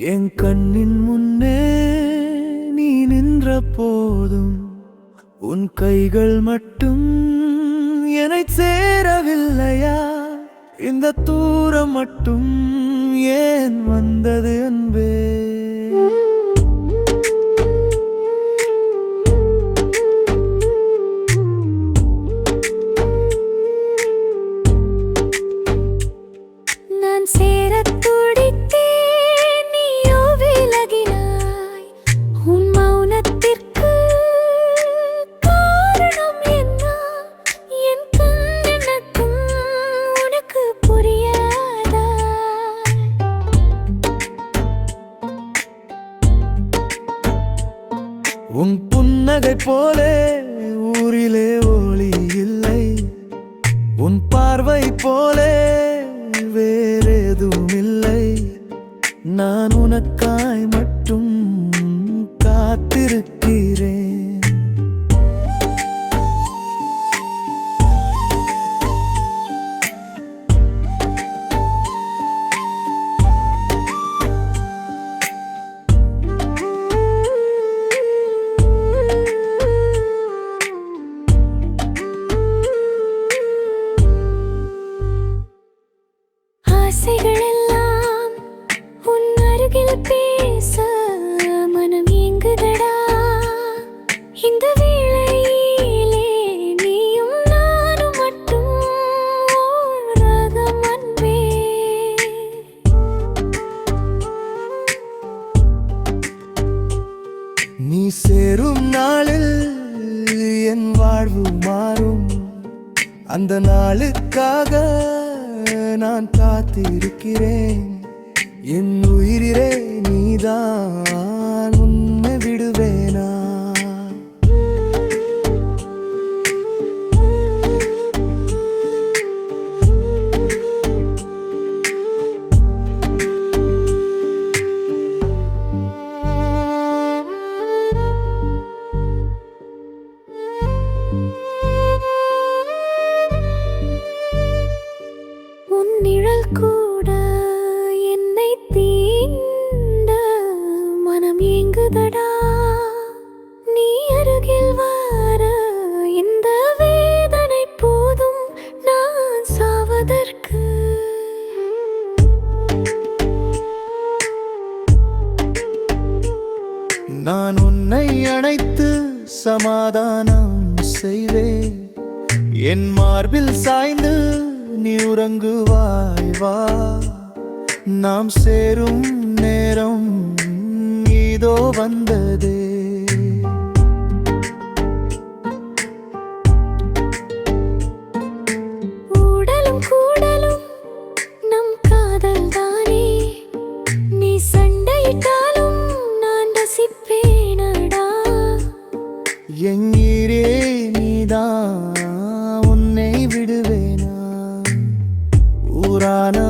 என் கண்ணின் முன்னே நீ நின்ற போதும் உன் கைகள் மட்டும் என்னை சேரவில்லையா? இந்த தூரம் மட்டும் ஏன் வந்தது அன்பே? புன்னகை போலே ஊரிலே ஒளி இல்லை. உன் பார்வை போலே வேறேதும் இல்லை. நான் உனக்காய் மட்டும் சேரும் நாளில் என் வாழ்வு மாறும். அந்த நாளுக்காக நான் காத்திருக்கிறேன். என் உயிரிலே கூட என்னை தீண்ட மனம் ஏங்குதடா. நீ அருகில் வர இந்த வேதனை போதும் நான் சாவதற்கு. நான் உன்னை அணைத்து சமாதானம் செய்வேன். என் மார்பில் சாய்ந்து நீ உறங்குவாய் வா. நாம் சேரும் நேரம் இதோ வந்ததே. gonna